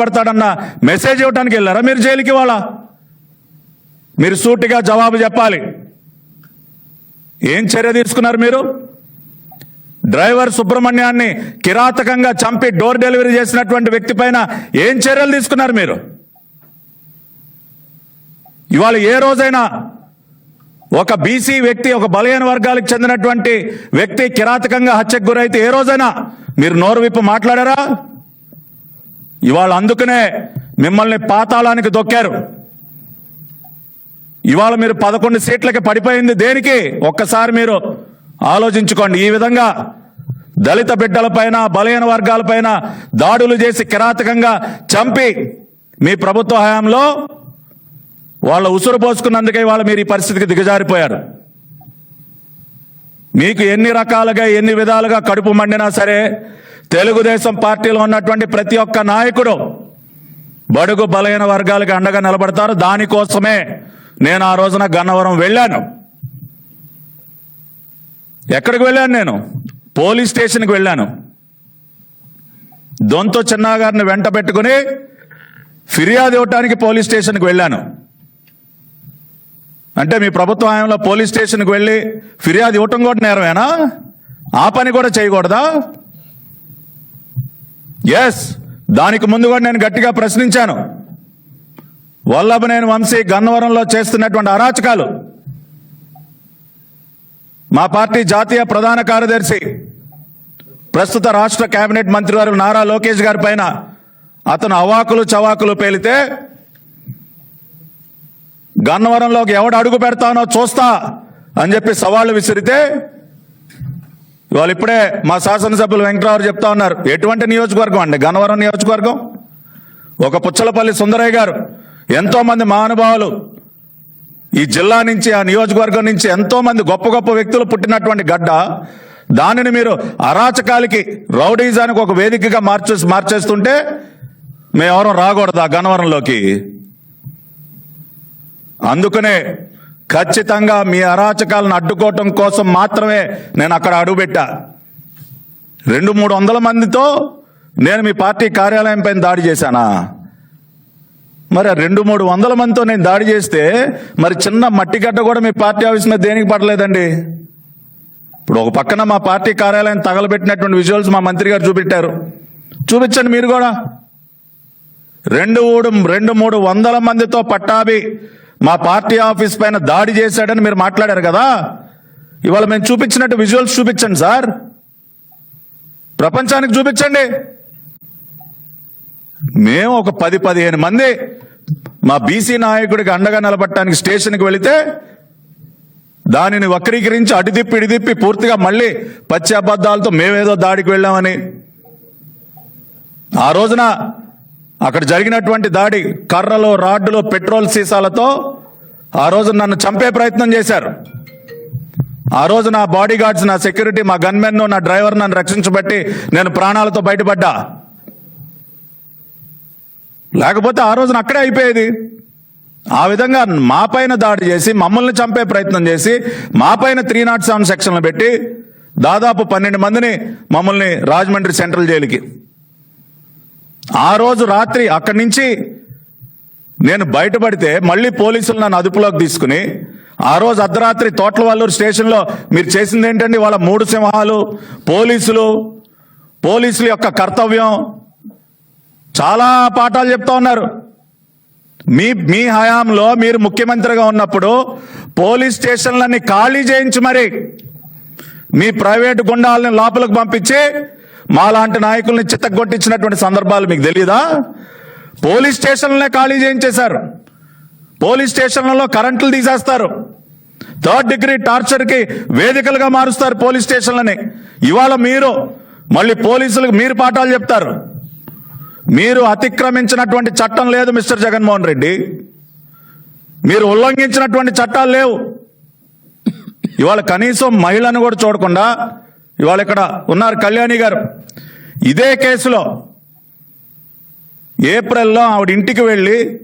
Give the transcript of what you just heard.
పడతాడన్న message ఇవ్వడానికి వెళ్ళారా? మీరు జైలుకి వాళ్ళ మీరు సూటిగా జవాబు చెప్పాలి. ఏం చర్య తీసుకున్నారు మీరు? డ్రైవర్ సుబ్రహ్మణ్యాన్ని కిరాతకంగా చంపి డోర్ డెలివరీ చేసినటువంటి వ్యక్తి పైన ఏం చర్యలు తీసుకున్నారు మీరు? ఇవాళ ఏ రోజైనా ఒక బీసీ వ్యక్తి ఒక బలహీన వర్గాలకు చెందినటువంటి వ్యక్తి కిరాతకంగా హత్యకు గురైతే ఏ రోజైనా మీరు నోరు విప్పు మాట్లాడారా? ఇవాళ అందుకనే మిమ్మల్ని పాతాళానికి దొక్కారు. ఇవాళ మీరు పదకొండు సీట్లకి పడిపోయింది దేనికి? ఒక్కసారి మీరు ఆలోచించుకోండి. ఈ విధంగా దళిత బిడ్డలపైన బలహీన వర్గాలపైన దాడులు చేసి కిరాతకంగా చంపి మీ ప్రభుత్వ హయాంలో వాళ్ళ ఉసురు పోసుకున్నందుకే వాళ్ళ మీరు ఈ పరిస్థితికి దిగజారిపోయారు. మీకు ఎన్ని రకాలుగా ఎన్ని విధాలుగా కడుపు మండినా సరే తెలుగుదేశం పార్టీలో ఉన్నటువంటి ప్రతి ఒక్క నాయకుడు బడుగు బలహీన వర్గాలకు అండగా నిలబడతారు. దానికోసమే నేను ఆ రోజున గన్నవరం వెళ్ళాను. ఎక్కడికి వెళ్ళాను నేను? పోలీస్ స్టేషన్కి వెళ్ళాను. దొంతో చిన్నా గారిని వెంట పెట్టుకుని ఫిర్యాదు ఇవ్వటానికి పోలీస్ స్టేషన్కి వెళ్ళాను. అంటే మీ ప్రభుత్వ హయాంలో పోలీస్ స్టేషన్కి వెళ్ళి ఫిర్యాదు ఇవ్వటం కూడా నేరమేనా? ఆ పని కూడా చేయకూడదా? ఎస్ దానికి ముందు కూడా నేను గట్టిగా ప్రశ్నించాను. వల్లభనేని వంశీ గన్నవరంలో చేస్తున్నటువంటి అరాచకాలు. మా పార్టీ జాతీయ ప్రధాన కార్యదర్శి ప్రస్తుత రాష్ట్ర కేబినెట్ మంత్రివారు నారా లోకేష్ గారి పైన అతను అవాకులు చవాకులు పేలితే గన్నవరంలోకి ఎవడు అడుగు పెడతానో చూస్తా అని చెప్పి సవాళ్ళు విసిరితే ఇవాళ ఇప్పుడే మా శాసనసభ్యులు వెంకటరావు చెప్తా ఉన్నారు. ఎటువంటి నియోజకవర్గం అండి? గన్నవరం నియోజకవర్గం? ఒక పుచ్చలపల్లి సుందరయ్య గారు. ఎంతో మంది మహానుభావులు ఈ జిల్లా నుంచి ఆ నియోజకవర్గం నుంచి ఎంతో మంది గొప్ప గొప్ప వ్యక్తులు పుట్టినటువంటి గడ్డ దానిని మీరు అరాచకాలకి రౌడీజానికి ఒక వేదికగా మార్చే మార్చేస్తుంటే మేమెవరం రాకూడదు ఆ గన్నవరంలోకి. అందుకనే ఖచ్చితంగా మీ అరాచకాలను అడ్డుకోవటం కోసం మాత్రమే నేను అక్కడ అడుగుపెట్టా. రెండు మూడు వందల మందితో నేను మీ పార్టీ కార్యాలయం పైన దాడి చేశానా? మరి రెండు మూడు వందల మందితో నేను దాడి చేస్తే మరి చిన్న మట్టి గడ్డ కూడా మీ పార్టీ ఆఫీస్ మీద దేనికి పడలేదండి? ఇప్పుడు ఒక పక్కన మా పార్టీ కార్యాలయం తగలబెట్టినటువంటి విజువల్స్ మా మంత్రి గారు చూపెట్టారు. చూపించండి మీరు కూడా. రెండు మూడు రెండు మూడు వందల మందితో పట్టాభి మా పార్టీ ఆఫీస్ పైన దాడి చేశాడని మీరు మాట్లాడారు కదా? ఇవాళ మేము చూపించినట్టు విజువల్స్ చూపించండి సార్. ప్రపంచానికి చూపించండి. మేము ఒక పది పదిహేను మంది మా బీసీ నాయకుడికి అండగా నిలబట్టడానికి స్టేషన్కి వెళితే దానిని వక్రీకరించి అడిదిప్పి ఇడిదిప్పి పూర్తిగా మళ్ళీ పచ్చి అబద్ధాలతో మేమేదో దాడికి వెళ్ళామని. ఆ రోజున అక్కడ జరిగినటువంటి దాడి కర్రలు రాడ్డులు పెట్రోల్ సీసాలతో ఆ రోజు నన్ను చంపే ప్రయత్నం చేశారు. ఆ రోజు నా బాడీ గార్డ్స్ నా సెక్యూరిటీ మా గన్మెన్ నా డ్రైవర్ నన్ను రక్షించబట్టి నేను ప్రాణాలతో బయటపడ్డా. లేకపోతే ఆ రోజున అక్కడే అయిపోయేది. ఆ విధంగా మా పైన దాడి చేసి మమ్మల్ని చంపే ప్రయత్నం చేసి మా పైన త్రీ నాట్ సెవెన్ సెక్షన్లు పెట్టి దాదాపు పన్నెండు మందిని మమ్మల్ని రాజమండ్రి సెంట్రల్ జైలుకి ఆ రోజు రాత్రి అక్కడి నుంచి నేను బయటపడితే మళ్ళీ పోలీసులు నన్ను అదుపులోకి తీసుకుని ఆ రోజు అర్ధరాత్రి తోట్లవల్లూరు స్టేషన్లో మీరు చేసింది ఏంటండి? వాళ్ళ మూడు సింహాలు పోలీసులు పోలీసుల యొక్క కర్తవ్యం. చాలా పాఠాలు చెప్తా ఉన్నారు. మీ మీ హయాంలో మీరు ముఖ్యమంత్రిగా ఉన్నప్పుడు పోలీస్ స్టేషన్లన్నీ ఖాళీ చేయించి మరి. మీ ప్రైవేటు గుండాలని లోపలికి పంపించి మాలాంటి నాయకుల్ని చిత్తగొట్టించినటువంటి సందర్భాలు మీకు తెలియదా పోలీస్ స్టేషన్లనే ఖాళీ చేయించేశారు. పోలీస్ స్టేషన్లలో కరెంట్లు తీసేస్తారు. థర్డ్ డిగ్రీ టార్చర్కి వేదికలుగా మారుస్తారు పోలీస్ స్టేషన్లని. ఇవాళ మీరు మళ్ళీ పోలీసులకు మీరు పాఠాలు చెప్తారు. మీరు అతిక్రమించినటువంటి చట్టం లేదు మిస్టర్ జగన్మోహన్ రెడ్డి. మీరు ఉల్లంఘించినటువంటి చట్టాలు లేవు. ఇవాళ కనీసం మహిళను కూడా చూడకుండా ఇవాళ ఇక్కడ ఉన్నారు కళ్యాణి గారు. ఇదే కేసులో ఏప్రిల్లో ఆవిడ ఇంటికి వెళ్ళి